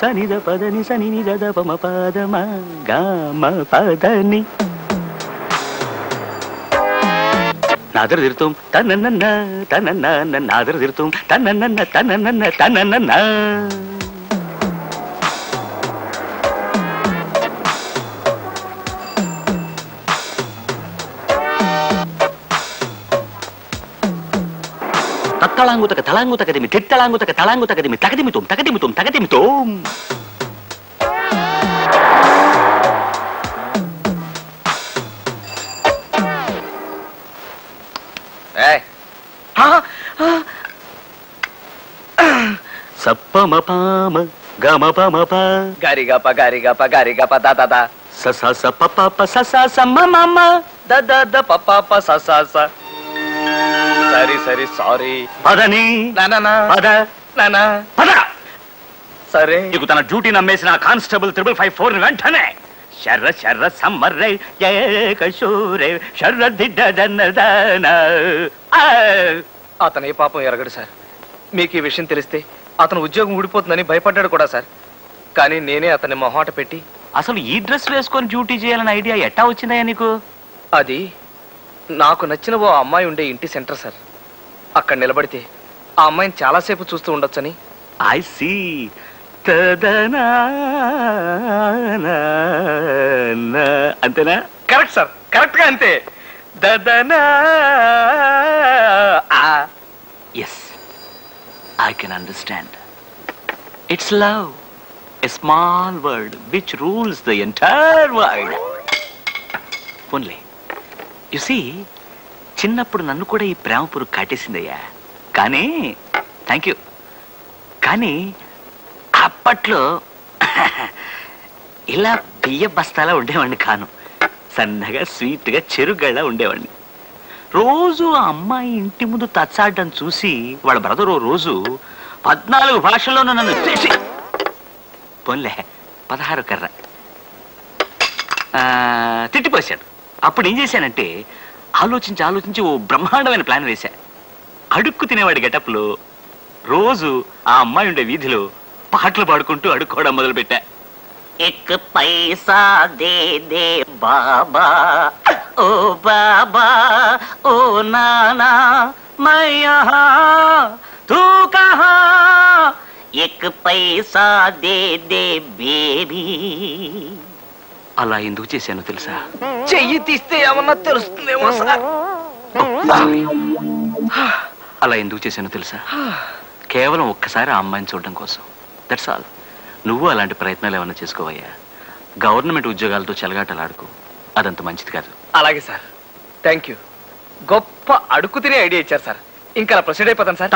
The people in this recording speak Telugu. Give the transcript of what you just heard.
సని ద పద సని ని ద పమ పద మ గా మ పద ని నాదర తీరుతాం తనన్న తనన్న నాదర తీరుతాం తనన్న తనన్న తత్తళాంగుతక తలాంగుతకదిమి తిత్తళాంగుతక తలాంగుతకదిమి తకదిమితోం తకదిమితోం తకదిమితోం సప్పమపామ గమపమప. గరిగప గరిగప గరిగప దద సస పప పస సమ మమ దద ద పప పస స. సరి సరి. పదని. నానా పద. నానా పద. సరే. నీకు తన డ్యూటీ నమ్మేసిన కానిస్టేబుల్ త్రిబుల్ ఫైవ్ ఫోర్ వెంటనే. శర్ర శర్ర సమ్మర్రే ఏకశూరే శర్ర దిడ్డ దన్న అతను ఏ పాపం ఎరగడు సార్. మీకు ఈ విషయం తెలిస్తే అతను ఉద్యోగం ఊడిపోతుందని భయపడ్డాడు కూడా సార్. కానీ నేనే అతన్ని మొహాట పెట్టి అసలు ఈ డ్రెస్ వేసుకొని డ్యూటీ చేయాలనే ఐడియా ఎట్టా వచ్చిందయ్యా నీకు? అది నాకు నచ్చిన ఓ అమ్మాయి ఉండే ఇంటి సెంటర్ సార్. అక్కడ నిలబడితే ఆ అమ్మాయిని చాలాసేపు చూస్తూ ఉండొచ్చని. I see. తదనా అంతేనా? కరెక్ట్ సార్ కరెక్ట్గా అంతే దదనా. Yes I can understand it's love a small word which rules the entire world only you see చిన్నప్పుడు నన్ను కూడా ఈ ప్రేమ పురుగు కాటేసిందయ్యా. కానీ థ్యాంక్ యూ కానీ అప్పట్లో ఇలా బియ్య బస్తాలా ఉండేవాడిని కాను. సన్నగా స్వీట్గా చెరుగళ్ళ ఉండేవాడిని. రోజు ఆ అమ్మాయి ఇంటి ముందు తచ్చాడడం చూసి వాళ్ళ బ్రదర్ ఓ రోజు పద్నాలుగు భాషల్లోనూ నన్ను చేసి పోన్లే పదహారు కర్ర. ఆ, అప్పుడు ఏం చేశానంటే ఆలోచించి ఆలోచించి ఓ బ్రహ్మాండమైన ప్లాన్ వేశా. అడుక్కు తినేవాడి గెటప్లో రోజు ఆ అమ్మాయి ఉండే వీధిలో పాటలు పాడుకుంటూ అడుక్కోవడం మొదలుపెట్టా. ఎక్ పైసా దే దే బాబా ఓ బాబా ఓ నానా మయ్యా తూ కహా ఎక్ పైసా దే దే బేబీ. అలా ఎందుకు చేశానో తెలుసా? చెయ్యి తీస్తే ఏమన్నా తెలుస్తుందేమో సార్. అలా ఎందుకు చేశానో తెలుసా? కేవలం ఒక్కసారి ఆ అమ్మాయిని చూడడం కోసం. దట్స్ ఆల్ నువ్వు అలాంటి ప్రయత్నాలు ఏమైనా చేసుకోవయ్యా? గవర్నమెంట్ ఉద్యోగాలతో చెలగాటలాడుకో అదంత మంచిది కాదు. అలాగే సార్. థ్యాంక్ యూ గొప్ప అడుగు తినే ఐడియా ఇచ్చారు సార్. ఇంకా అలా ప్రొసీడ్ అయిపోతాను సార్.